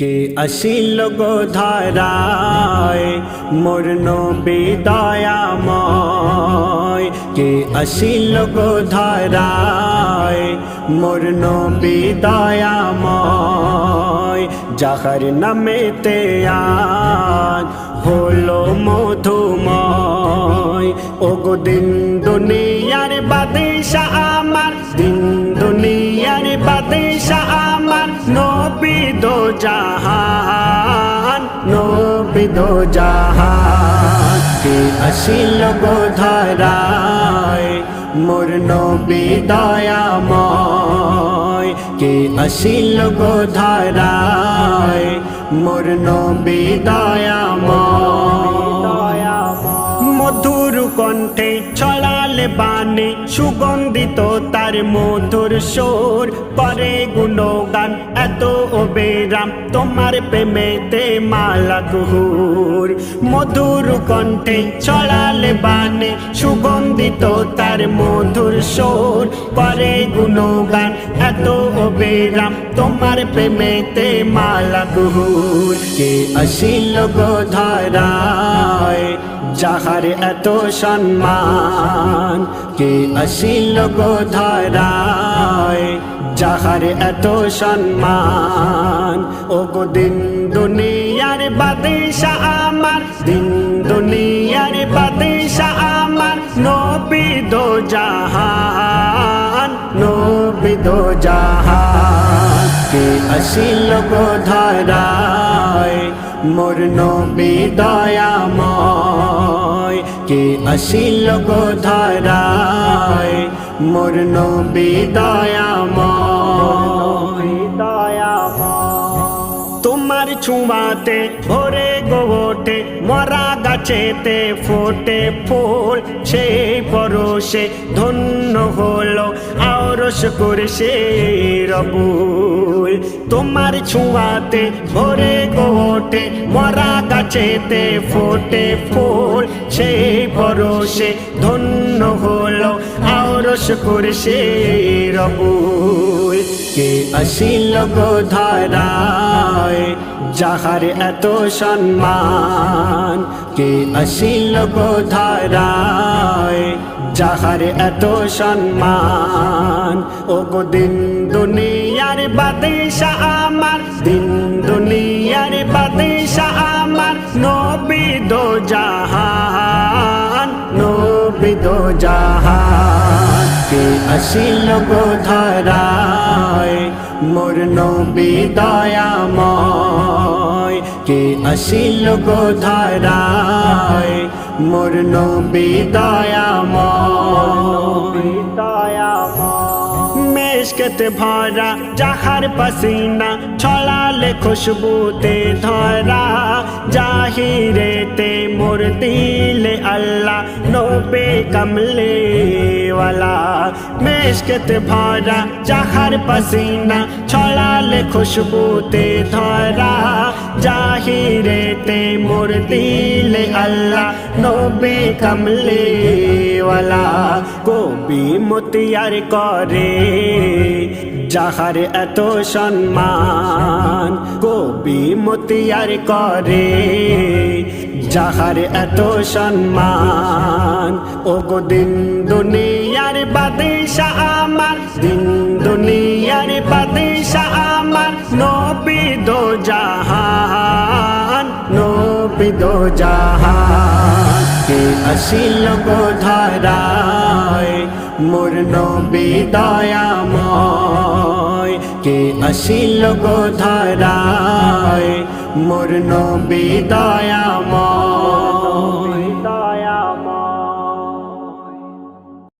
কে আসিল গো ধারায় মোর নবী দয়াময় কে আসিল গো ধারায় মোর নবী দয়াময় যাহার নামেতে আজ হলো মধুময় ওগো দিন দুনিয়ার বাদিশা নবী দো জাহান কে আসিল গো ধারায়? মোর নবী দয়াময়। কে আসিল গো মোর নবী দয়াময়। মধুর কণ্ঠে ছড়ালে বাণী, সুগন্ধিত তার মধুর সোর, পরে এত অবেরাম তোমার প্রেমেতে মালা কুহুর। মধুর কণ্ঠে ছড়ালে বাণী, সুগন্ধিত তার মধুর সোর। পরে গুণগান, এত অবেরাম তোমার প্রেমেতে মালা কুহুর। কে আসিল গো ধারায়, যাহার এত সম্মান? কে আসিল গো ধারায় যাহার এত সম্মান। ও গো দিন দুনিয়ার বাদিশা আমার, দিন দুনিয়ার বাদিশা আমার, নবী দো জাহান, নবী দো জাহান। কে আসিল গো ধারায়, মোর নবী দয়াময়। কে আসিল গো ধারায়, মোর নবী দয়াময়। ছুঁয়াতে, ভরে গোটে মরা গাছেতে ফোটে ফুল। সেই পরশে ধন্য হলো আরস করে সে রবুল। তোমার ছুঁয়াতে, ভরে গোটে মরা গাছেতে ফোটে ফুল। সেই পরশে ধন্য হলো আরস করে সে রবুল কে আসিল গো ধারায়, যাহার এত সম্মান? কে আসিল গো ধারায়, যাহার এত সম্মান? ও গো দিন দুনিয়ার বাদিশা আমার, দিন দুনিয়ার বাদিশা আমার, নবী দো জাহান, নবী দো জাহান। আসিল গো ধারায় মোর নবী দয়াময়। কে আসিল গো ধারায় মোর নবী দয়াময়। দয়াময়। মেশকেতে ভরা, যাহার পাসিনা ছড়ালে খুশবুতে ধরা। জাহিরেতে মোর দিলে আল্লাহ, নোবে কমলে वाला মেশকেতে ভরা, যাহার পাসিনা ছড়ালে খুশবুতে ধরা। জাহিরেতে মোর দিলে আল্লাহ, নবে কমলে वाला কবি মতিয়ার করে যাহার এত সম্মান কবি মতিয়ার করে যাহার এত সম্মান ও গো দিন দুনিয়ার বাদিশা আমার দিন দুনিয়ার বাদিশা আমার নবী দো জাহান নবী দো জাহান কে আসিল ধারায় মোর নবী দয়াময় কে আসিল ধারায় মোর নবী দয়াময়